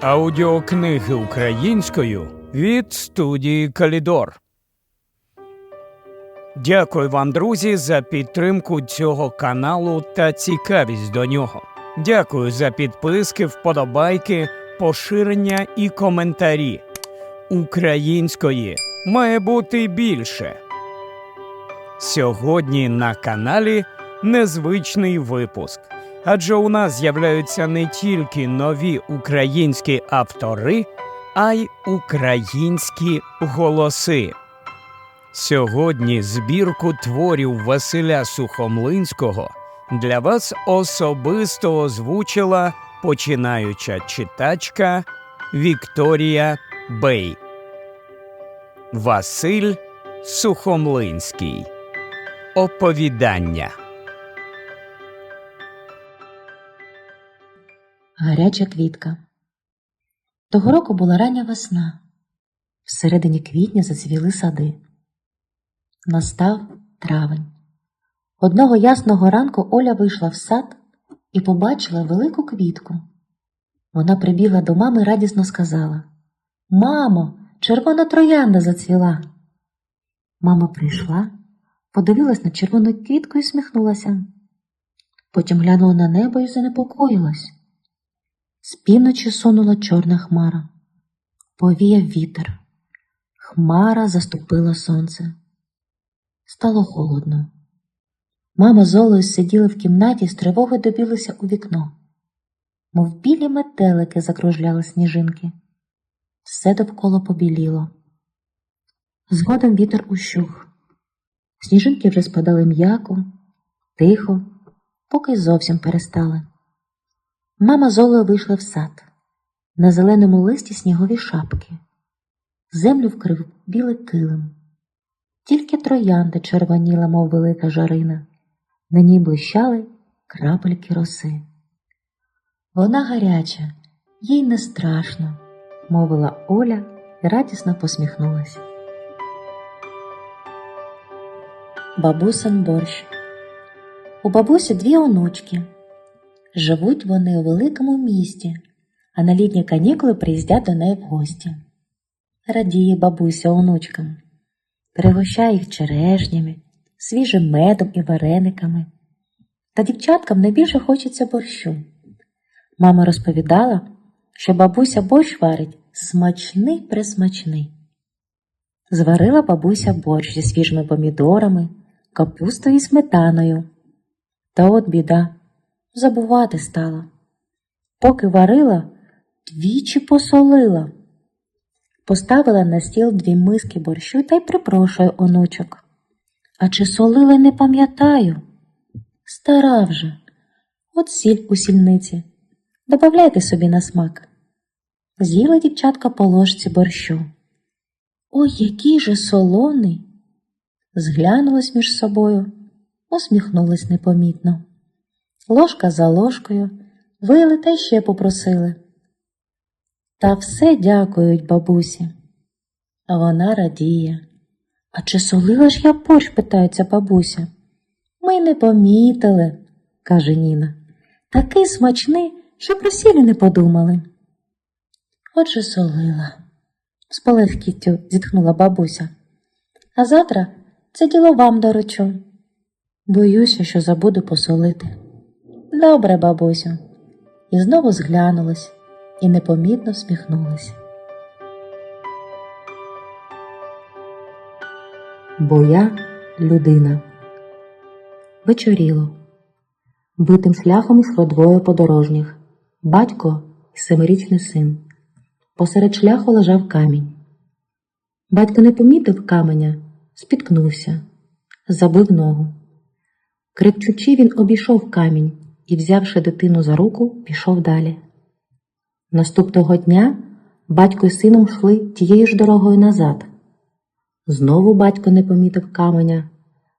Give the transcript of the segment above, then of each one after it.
Аудіокниги українською від студії Калідор. Дякую вам, друзі, за підтримку цього каналу та цікавість до нього. Дякую за підписки, вподобайки, поширення і коментарі. Української має бути більше. Сьогодні на каналі незвичний випуск. Адже у нас з'являються не тільки нові українські автори, а й українські голоси. Сьогодні збірку творів Василя Сухомлинського для вас особисто озвучила починаюча читачка Вікторія Бей. Василь Сухомлинський. Оповідання. Гаряча квітка. Того року була рання весна. Всередині квітня зацвіли сади. Настав травень. Одного ясного ранку Оля вийшла в сад і побачила велику квітку. Вона прибігла до мами і радісно сказала Мамо, червона троянда зацвіла. Мама прийшла, подивилась на червону квітку і сміхнулася. Потім глянула на небо і занепокоїлась. З півночі сунула чорна хмара. Повіяв вітер. Хмара заступила сонце. Стало холодно. Мама з Олею сиділи в кімнаті з тривоги добілися у вікно. Мов білі метелики закружляли сніжинки. Все довкола побіліло. Згодом вітер ущух. Сніжинки вже спадали м'яко, тихо, поки зовсім перестали. Мама з вийшла в сад. На зеленому листі снігові шапки. Землю вкрив білий килим. Тільки троянда червоніла, мов велика жарина. На ній блищали крапельки роси. Вона гаряча, їй не страшно, мовила Оля і радісно посміхнулася. Бабусин борщ. У бабусі дві онучки. Живуть вони у великому місті, а на літні канікули приїздять до неї в гості. Радіє бабуся онучкам, пригощає їх черешнями, свіжим медом і варениками. Та дівчаткам найбільше хочеться борщу. Мама розповідала, що бабуся борщ варить смачний присмачний. Зварила бабуся борщ зі свіжими помідорами, капустою і сметаною. Та от біда забувати стала. Поки варила, двічі посолила. Поставила на стіл дві миски борщу та й припрошую онучок. А чи солила не пам'ятаю? Стара вже, от сіль у сільниці. Добавляйте собі на смак. З'їла дівчатка по ложці борщу. Ой, який же солоний! Зглянулись між собою, усміхнулись непомітно. Ложка за ложкою вили та ще попросили. Та все дякують бабусі. А вона радіє. А чи солила ж я борщ, питається бабуся. Ми не помітили, каже Ніна. Такий смачний, що про сілі не подумали. Отже, солила, з полегкістю зітхнула бабуся. А завтра це діло вам доручу. Боюся, що забуду посолити. Добре, бабусю. І знову зглянулась і непомітно всміхнулась. Бо я людина. Вечоріло. Битим шляхом йшло двоє подорожніх батько і семирічний син. Посеред шляху лежав камінь. Батько не помітив каменя, спіткнувся, забив ногу. Крикчучи, він обійшов камінь і, взявши дитину за руку, пішов далі. Наступного дня батько і сином йшли тією ж дорогою назад. Знову батько не помітив каменя,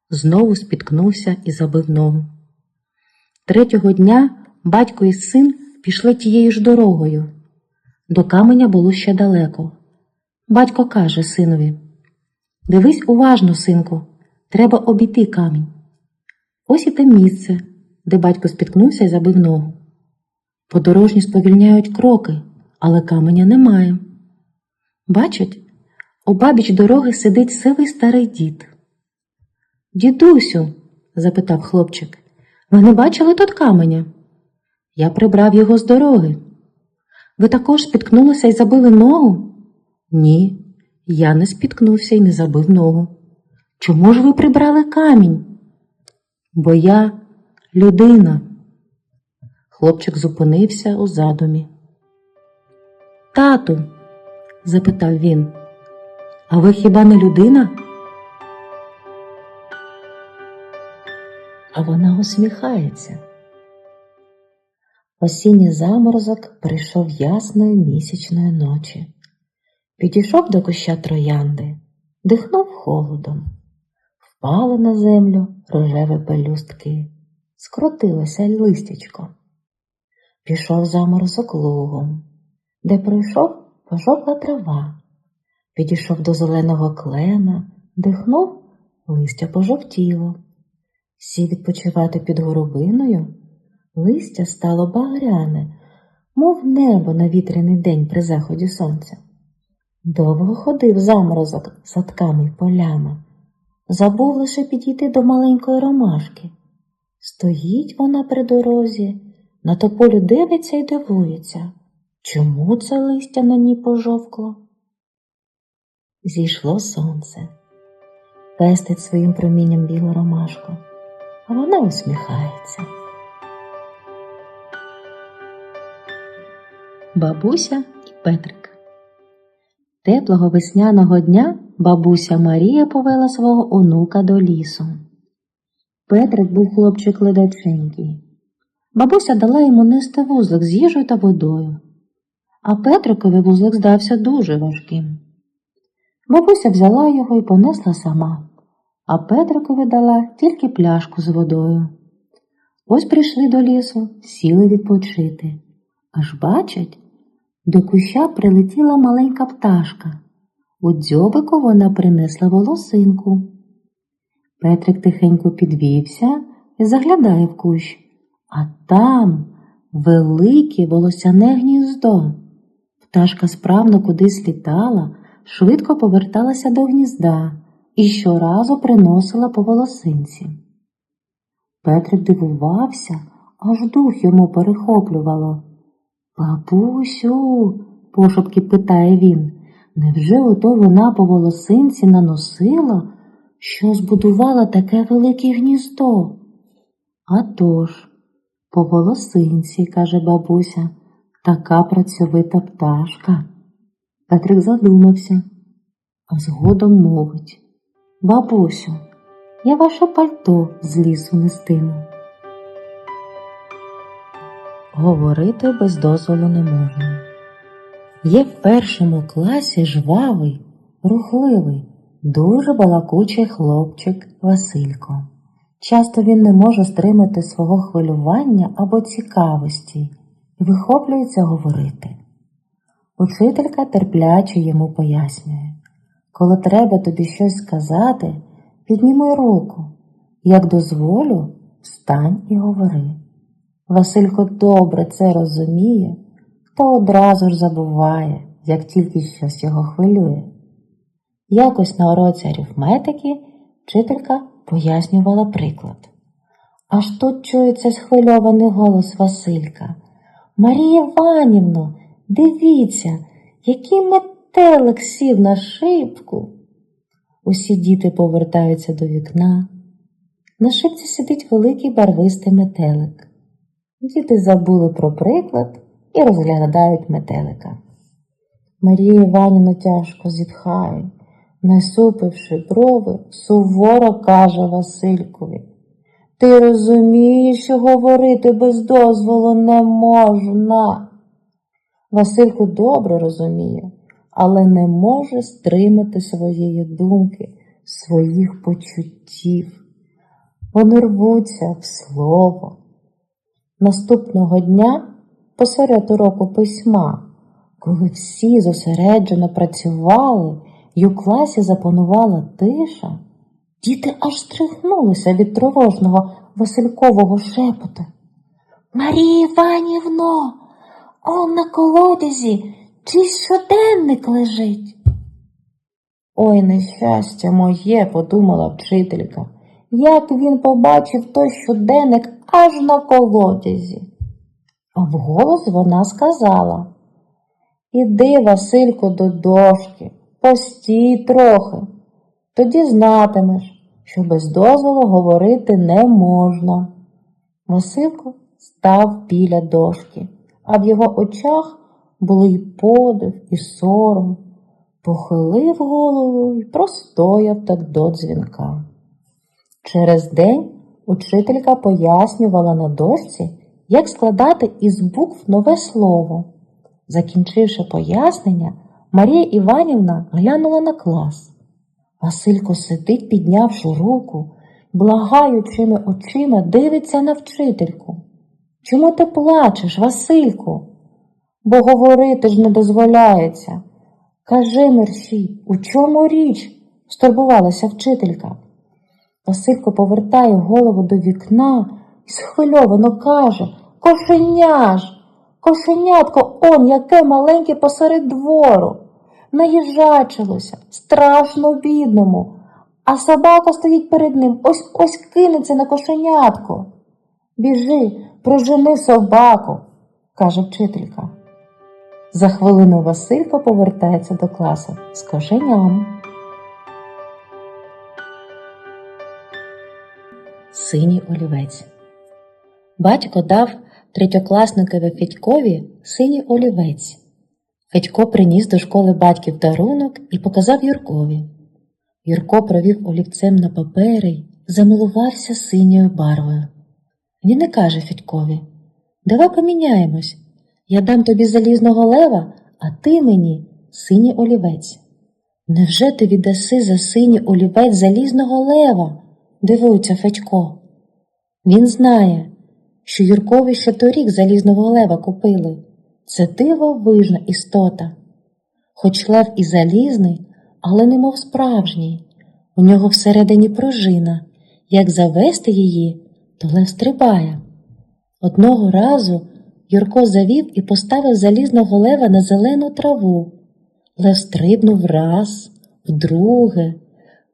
знову спіткнувся і забив ногу. Третього дня батько і син пішли тією ж дорогою. До каменя було ще далеко. Батько каже синові Дивись уважно, синку, треба обійти камінь. Ось і те місце, де батько спіткнувся і забив ногу. Подорожні сповільняють кроки, але каменя немає. Бачить, обабіч дороги сидить сивий старий дід. Дідусю, запитав хлопчик, ви не бачили тут каменя? Я прибрав його з дороги. Ви також спіткнулися і забили ногу? Ні, я не спіткнувся і не забив ногу. Чому ж ви прибрали камінь? Бо я людина. Хлопчик зупинився у задумі. Тату, запитав він, а ви хіба не людина? А вона усміхається. Осінній заморозок прийшов ясної місячної ночі. Підійшов до куща троянди, дихнув холодом. Впали на землю рожеві пелюстки, скрутилося листячко. Пішов заморозок лугом, де пройшов пожовкла трава. Підійшов до зеленого клена, дихнув, листя пожовтіло. Сів відпочивати під горобиною, листя стало багряне, мов небо на вітряний день при заході сонця. Довго ходив заморозок садками й полями, забув лише підійти до маленької ромашки. Стоїть вона при дорозі, на тополю дивиться й дивується, чому це листя на ній пожовкло. Зійшло сонце, пестить своїм промінням білу ромашку, а вона усміхається. Бабуся і Петрик Теплого весняного дня бабуся Марія повела свого онука до лісу. Петрик був хлопчик ледаченький. Бабуся дала йому нести вузлик з їжею та водою, а Петрикові вузлик здався дуже важким. Бабуся взяла його і понесла сама, а Петрикові дала тільки пляшку з водою. Ось прийшли до лісу, сіли відпочити. Аж бачать, до куща прилетіла маленька пташка. У дзьобику вона принесла волосинку. Петрик тихенько підвівся і заглядає в кущ, а там велике волосяне гніздо. Пташка справно кудись літала, швидко поверталася до гнізда і щоразу приносила по волосинці. Петрик дивувався, аж дух йому перехоплювало. Бабусю, пошепки питає він, невже ото вона по волосинці наносила, що збудувала таке велике гніздо? «А тож, по волосинці, каже бабуся, така працьовита пташка. Петрик задумався, а згодом мовить Бабусю, я ваше пальто з лісу нестиму. Говорити без дозволу не можна. Є в першому класі жвавий, рухливий, дуже балакучий хлопчик Василько. Часто він не може стримати свого хвилювання або цікавості і вихоплюється говорити. Учителька терпляче йому пояснює, коли треба тобі щось сказати, підніми руку, як дозволю, встань і говори. Василько добре це розуміє, та одразу ж забуває, як тільки щось його хвилює. Якось на уроці арифметики вчителька пояснювала приклад. Аж тут чується схвильований голос Василька. Марія Іванівно, дивіться, який метелик сів на шибку. Усі діти повертаються до вікна. На шибці сидить великий барвистий метелик. Діти забули про приклад і розглядають метелика. Марія Іванівна тяжко зітхає, насупивши брови, суворо каже Василькові. Ти розумієш, що говорити без дозволу не можна. Василько добре розуміє, але не може стримати своєї думки, своїх почуттів. Вони рвуться в слово. Наступного дня, посеред уроку письма, коли всі зосереджено працювали і у класі запанувала тиша, діти аж стригнулися від тривожного Василькового шепота. Марія Іванівно, Он на колодязі чийсь щоденник лежить. Ой, нещастя моє, подумала вчителька, як він побачив той щоденник аж на колодязі. А вголос вона сказала Іди, Василько, до дошки, постій трохи, тоді знатимеш, що без дозволу говорити не можна. Василько став біля дошки, а в його очах були й подив, і сором. Похилив голову і простояв так до дзвінка. Через день учителька пояснювала на дошці, як складати із букв нове слово. Закінчивши пояснення, Марія Іванівна глянула на клас. Василько сидить, піднявши руку, благаючими очима дивиться на вчительку. Чому ти плачеш, Васильку? Бо говорити ж не дозволяється. Кажи, мерщій, у чому річ? стурбувалася вчителька. Василько повертає голову до вікна і схвильовано каже Кошеня ж! Кошенятко он яке маленьке посеред двору. Наїжачилося, страшно бідному, а собака стоїть перед ним, ось ось кинеться на кошенятко. Біжи, прожени собаку, каже вчителька. За хвилину Василько повертається до класу з кошеням. Синій олівець. Батько дав третьокласникові Федькові синій олівець. Федько приніс до школи батьків дарунок і показав Юркові. Юрко провів олівцем на папери й замилувався синьою барвою. Він не каже Федькові Давай поміняємось. Я дам тобі залізного лева, а ти мені синій олівець. Невже ти віддаси за синій олівець залізного лева? дивується Федько. Він знає, що Юркові ще торік залізного лева купили. Це дивовижна істота. Хоч лев і залізний, але немов справжній. У нього всередині пружина. Як завести її, то лев стрибає. Одного разу Юрко завів і поставив залізного лева на зелену траву. Лев стрибнув раз, вдруге,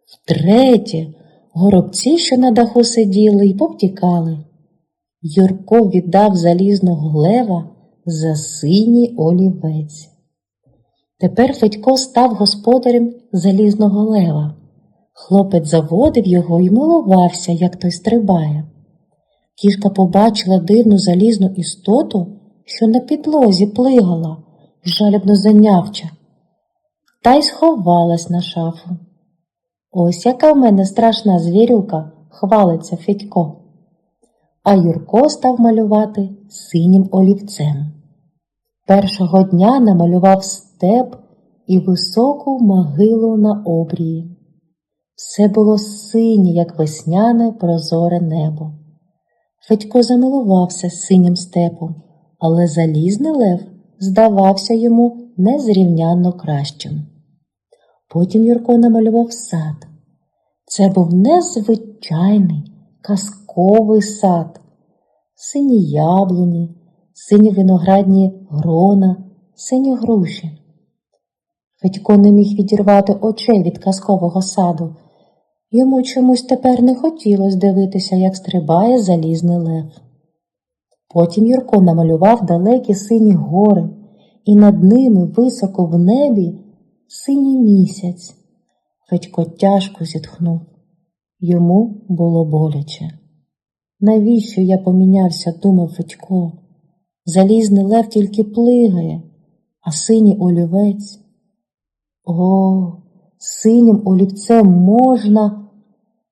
втретє, горобці, що на даху сиділи, й повтікали. Юрко віддав залізного лева за синій олівець. Тепер Федько став господарем залізного лева. Хлопець заводив його і милувався, як той стрибає. Кішка побачила дивну залізну істоту, що на підлозі плигала, жалібно занявча, та й сховалась на шафу. Ось яка в мене страшна звірюка, хвалиться Федько. А Юрко став малювати синім олівцем. Першого дня намалював степ і високу могилу на обрії. Все було синє, як весняне прозоре небо. Федько замилувався синім степом, але залізний лев здавався йому незрівнянно кращим. Потім Юрко намалював сад. Це був незвичайний казковий сад, сині яблуні, сині виноградні грона, сині груші. Федько не міг відірвати очей від казкового саду. Йому чомусь тепер не хотілося дивитися, як стрибає залізний лев. Потім Юрко намалював далекі сині гори, і над ними високо в небі синій місяць. Федько тяжко зітхнув. Йому було боляче. Навіщо я помінявся, думав Федько. Залізний лев тільки плигає, а синій олівець. О, синім олівцем можна,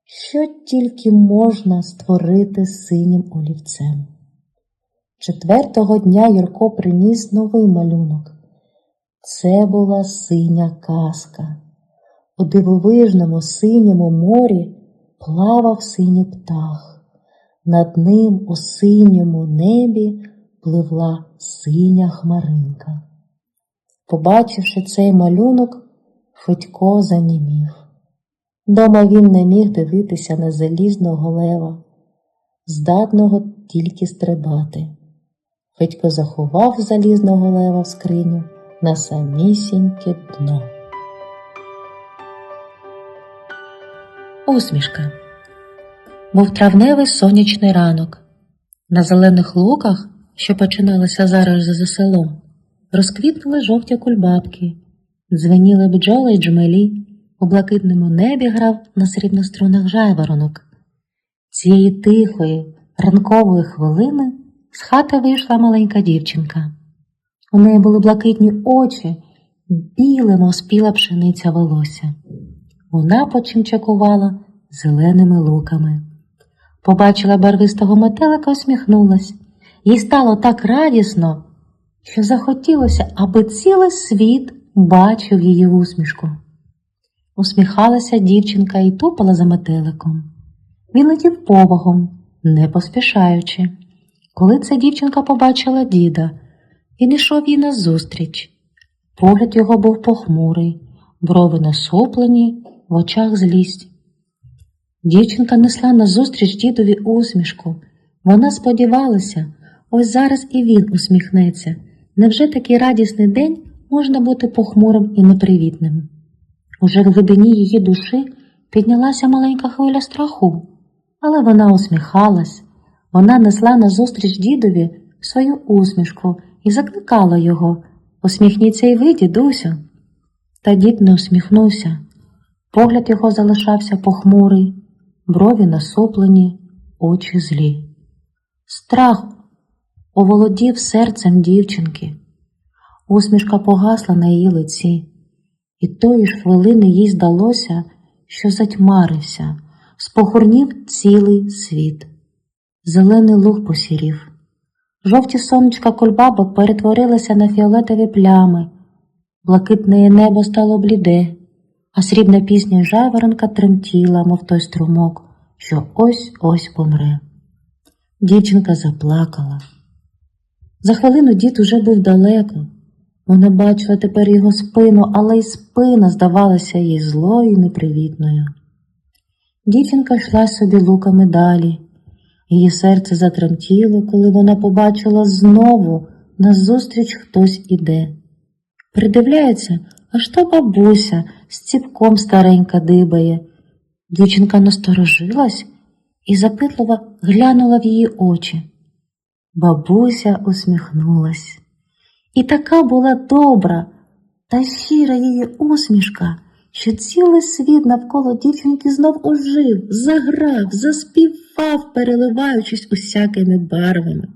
що тільки можна створити синім олівцем. Четвертого дня Юрко приніс новий малюнок. Це була синя казка. У дивовижному синьому морі плавав синій птах. Над ним у синьому небі пливла синя хмаринка. Побачивши цей малюнок, Федько занімів. Дома він не міг дивитися на залізного лева, здатного тільки стрибати. Петько заховав залізного лева в скриню на самісіньке дно. Усмішка. Був травневий сонячний ранок. На зелених луках, що починалися зараз за селом, розквітнули жовті кульбабки, дзвеніли бджоли й джмелі, у блакитному небі грав на срібнострунах жайворонок. Цієї тихої, ранкової хвилини з хати вийшла маленька дівчинка. У неї були блакитні очі, біле, мов спіла пшениця волосся. Вона почимчакувала зеленими луками. Побачила барвистого метелика, усміхнулась. Їй стало так радісно, що захотілося, аби цілий світ бачив її усмішку. Усміхалася дівчинка і тупала за метеликом. Він летів повагом, не поспішаючи. Коли ця дівчинка побачила діда, він ішов їй назустріч. Погляд його був похмурий, брови насуплені, в очах злість. Дівчинка несла назустріч дідові усмішку. Вона сподівалася, ось зараз і він усміхнеться. Невже такий радісний день можна бути похмурим і непривітним? Уже в глибині її душі піднялася маленька хвиля страху, але вона усміхалась. Вона несла назустріч дідові свою усмішку і закликала його Усміхніться й ви, дідусю. Та дід не усміхнувся. Погляд його залишався похмурий, брові насуплені, очі злі. Страх оволодів серцем дівчинки. Усмішка погасла на її лиці, і тої ж хвилини їй здалося, що затьмарився, спохурнів цілий світ. Зелений луг посірів. Жовті сонечка кульбабок перетворилися на фіолетові плями, блакитне небо стало бліде, а срібна пісня жайворонка тремтіла, мов той струмок, що ось ось помре. Дівчинка заплакала. За хвилину дід уже був далеко. Вона бачила тепер його спину, але й спина здавалася їй злою і непривітною. Дівчинка йшла собі луками далі. Її серце затремтіло, коли вона побачила знову назустріч хтось іде. Придивляється, аж то бабуся з ціпком старенька дибає. Дівчинка насторожилась і запитливо глянула в її очі. Бабуся усміхнулась. І така була добра та щира її усмішка, що цілий світ навколо дівчинки знов ожив, заграв, заспівав, переливаючись усякими барвами.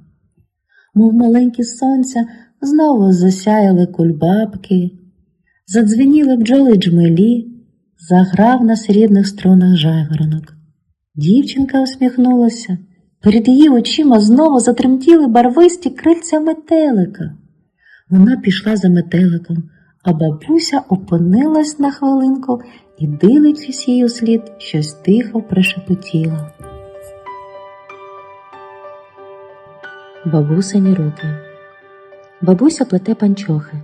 Мов маленькі сонця, знову засяяли кульбабки, задзвеніли бджоли джмелі, заграв на срібних струнах жайворонок. Дівчинка усміхнулася. Перед її очима знову затремтіли барвисті крильця метелика. Вона пішла за метеликом, а бабуся опинилась на хвилинку і, дивлячись у слід, щось тихо прошепотіла. Бабусині руки. Бабуся плете панчохи.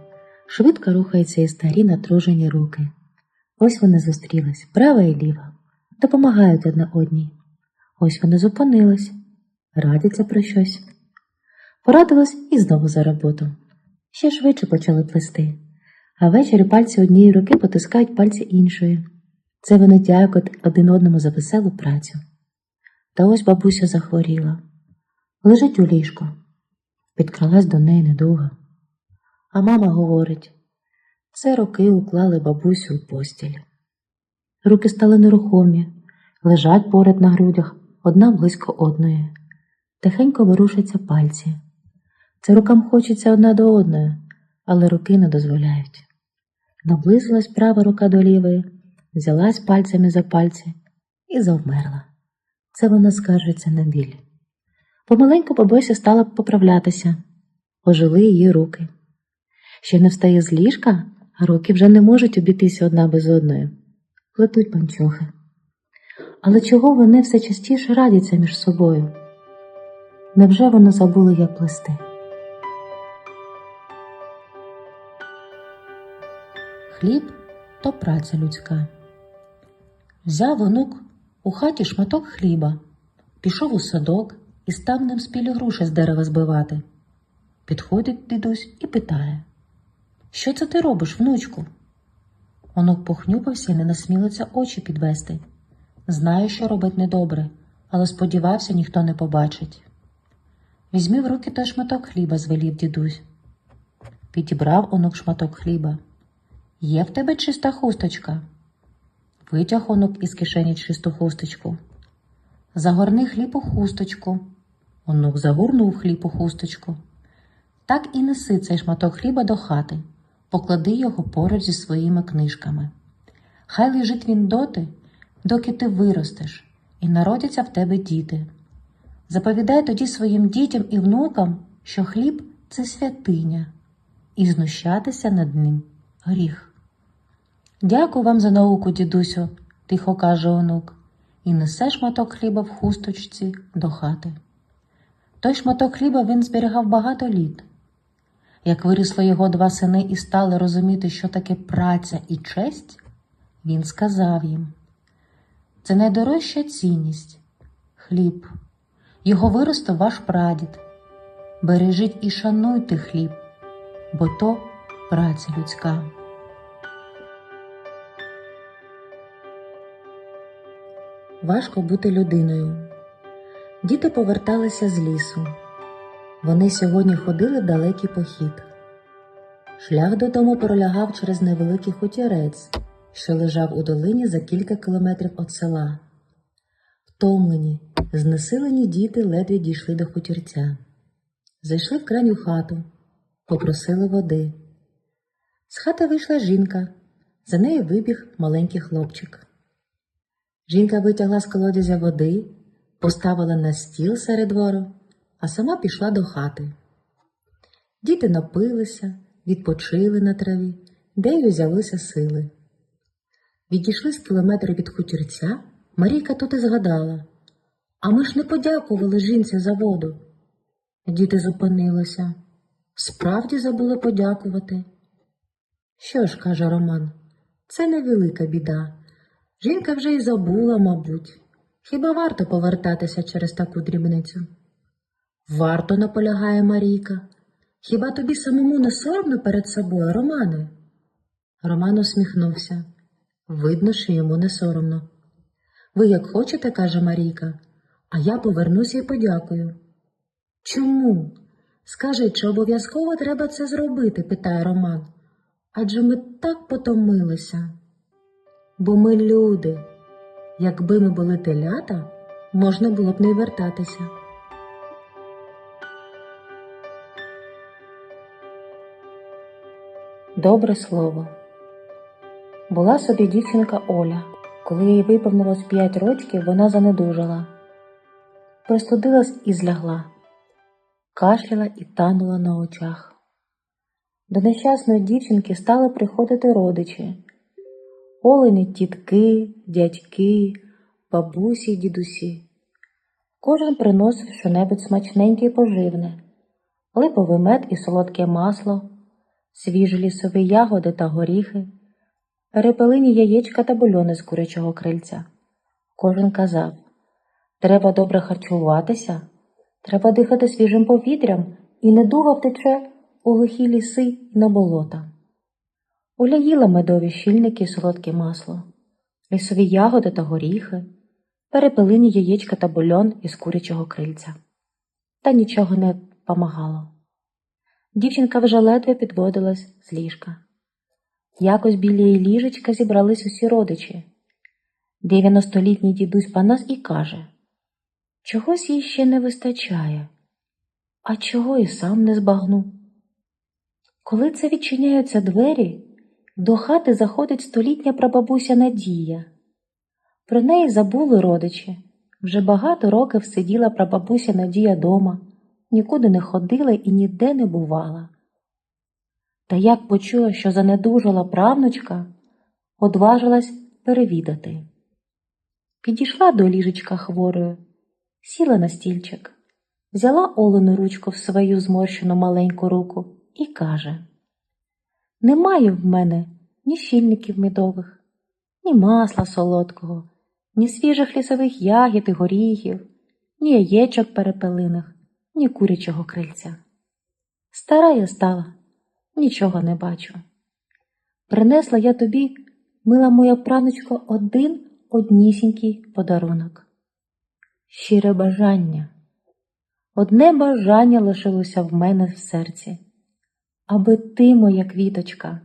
Швидко рухаються і старі натружені руки. Ось вони зустрілись, права і ліва, допомагають одна одній. Ось вони зупинились, радяться про щось. Порадились і знову за роботу. Ще швидше почали плести, а ввечері пальці однієї руки потискають пальці іншої. Це вони дякують один одному за веселу працю. Та ось бабуся захворіла. Лежить у ліжку. Підкралась до неї недуга. А мама говорить це роки уклали бабусю у постіль. Руки стали нерухомі, лежать поряд на грудях, одна близько одної. Тихенько ворушаться пальці. Це рукам хочеться одна до одної, але руки не дозволяють. Наблизилась права рука до лівої, взялась пальцями за пальці і завмерла. Це вона скаржиться на біль. Помаленьку бабуся стала поправлятися, ожили її руки. Ще не встає з ліжка, а руки вже не можуть обійтися одна без одної. Плетуть панчохи. Але чого вони все частіше радяться між собою? Невже вони забули, як плести? Хліб то праця людська. Взяв онук у хаті шматок хліба, пішов у садок і став ним спілі груші з дерева збивати. Підходить дідусь і питає: Що це ти робиш, внучку? Онук похнюпився і не насмілиться очі підвести. Знаю, що робить недобре, але сподівався, ніхто не побачить. Візьми в руки той шматок хліба, звелів дідусь. Підібрав онук шматок хліба. Є в тебе чиста хусточка? Витяг онук із кишені чисту хусточку. Загорни хліб у хусточку. Онук загорнув хліб у хусточку. Так і неси цей шматок хліба до хати, поклади його поруч зі своїми книжками. Хай лежить він доти, доки ти виростеш, і народяться в тебе діти. Заповідай тоді своїм дітям і внукам, що хліб це святиня, і знущатися над ним гріх. Дякую вам за науку, дідусю, тихо каже онук, і несе шматок хліба в хусточці до хати. Той шматок хліба він зберігав багато літ. Як виросли його два сини і стали розуміти, що таке праця і честь, він сказав їм: це найдорожча цінність хліб. Його виростив ваш прадід. Бережіть і шануйте хліб, бо то праця людська. Важко бути людиною. Діти поверталися з лісу. Вони сьогодні ходили в далекий похід. Шлях додому пролягав через невеликий хутірець, що лежав у долині за кілька кілометрів від села. Втомлені, знесилені діти ледве дійшли до хутірця. Зайшли в крайню хату, попросили води. З хати вийшла жінка, за нею вибіг маленький хлопчик. Жінка витягла з колодязя води, поставила на стіл серед двору, а сама пішла до хати. Діти напилися, відпочили на траві, де й узялися сили. Відійшли з кілометра від хутірця, Марійка тут і згадала. А ми ж не подякували жінці за воду. Діти зупинилися. Справді забули подякувати. Що ж, каже Роман, це невелика біда. Жінка вже й забула, мабуть. Хіба варто повертатися через таку дрібницю? Варто, наполягає Марійка. Хіба тобі самому не соромно перед собою, Романе? Роман усміхнувся. Видно, що йому не соромно. Ви як хочете, каже Марійка, а я повернуся і подякую. Чому? Скажи, чи обов'язково треба це зробити? питає Роман. Адже ми так потомилися. Бо ми люди. Якби ми були телята, можна було б не вертатися. Добре слово. Була собі дівчинка Оля. Коли їй виповнилось п'ять років, вона занедужала. Простудилась і злягла, кашляла і танула на очах. До нещасної дівчинки стали приходити родичі. Олені тітки, дядьки, бабусі й дідусі. Кожен приносив щонебудь смачненьке й поживне, липовий мед і солодке масло, свіжі лісові ягоди та горіхи, перепелині яєчка та бульони з курячого крильця. Кожен казав треба добре харчуватися, треба дихати свіжим повітрям і недуга втече у лихі ліси й на болота. Оля їла медові щільники і солодке масло, лісові ягоди та горіхи, перепелині яєчка та бульон із курячого крильця. Та нічого не помагало. Дівчинка вже ледве підводилась з ліжка. Якось біля її ліжечка зібрались усі родичі. Дев'яностолітній дідусь Панас і каже Чогось їй ще не вистачає, а чого і сам не збагну. Коли це відчиняються двері, до хати заходить столітня прабабуся Надія. Про неї забули родичі. Вже багато років сиділа прабабуся Надія дома, нікуди не ходила і ніде не бувала. Та як почула, що занедужала правнучка, одважилась перевідати. Підійшла до ліжечка хворою, сіла на стільчик, взяла Олену ручку в свою зморщену маленьку руку і каже Немає в мене ні щільників медових, ні масла солодкого, ні свіжих лісових ягід і горіхів, ні яєчок перепелиних, ні курячого крильця. Стара я стала, нічого не бачу. Принесла я тобі, мила моя праночко, один однісінький подарунок. Щире бажання. Одне бажання лишилося в мене в серці, аби ти, моя квіточка,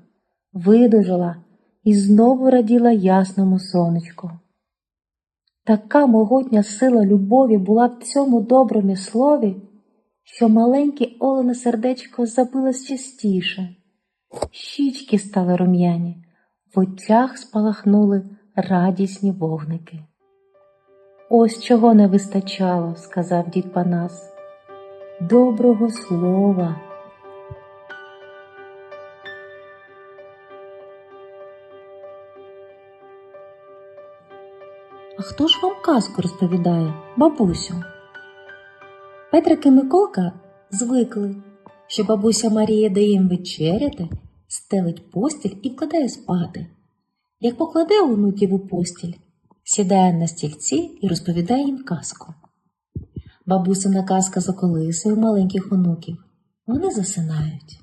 видужила і знову раділа ясному сонечку. Така могутня сила любові була в цьому доброму слові, що маленьке олене сердечко забилось частіше, щічки стали рум'яні, в очах спалахнули радісні вогники. Ось чого не вистачало, сказав дід Панас. Доброго слова. А хто ж вам казку розповідає, бабусю? Петрик і Миколка звикли, що бабуся Марія дає їм вечеряти, стелить постіль і вкладає спати. Як покладе онуків у постіль, сідає на стільці і розповідає їм казку. Бабусина казка заколисує маленьких онуків. Вони засинають.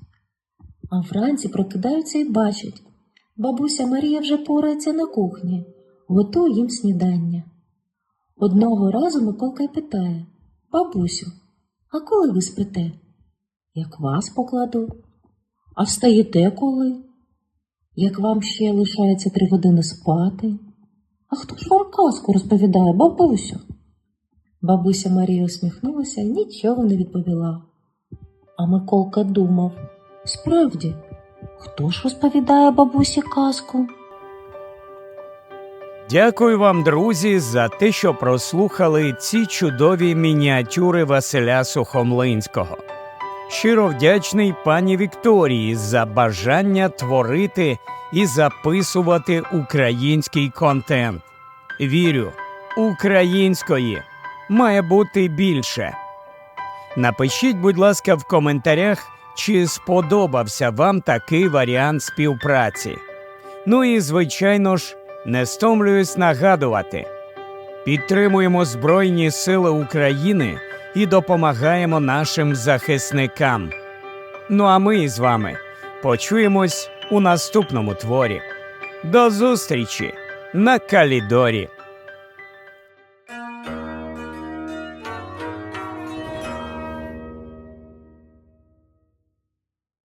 А вранці прокидаються і бачать, бабуся Марія вже порається на кухні, готує їм снідання. Одного разу Миколка й питає Бабусю, а коли ви спите? Як вас покладу. А встаєте коли? Як вам ще лишається три години спати? А хто ж вам казку розповідає, бабусю? Бабуся Марія усміхнулася і нічого не відповіла. А Миколка думав справді, хто ж розповідає бабусі казку? Дякую вам, друзі, за те, що прослухали ці чудові мініатюри Василя Сухомлинського. Щиро вдячний пані Вікторії за бажання творити і записувати український контент. Вірю, української має бути більше. Напишіть, будь ласка, в коментарях, чи сподобався вам такий варіант співпраці. Ну і, звичайно ж, не стомлююсь нагадувати. Підтримуємо Збройні Сили України і допомагаємо нашим захисникам. Ну а ми з вами почуємось у наступному творі. До зустрічі на Калідорі!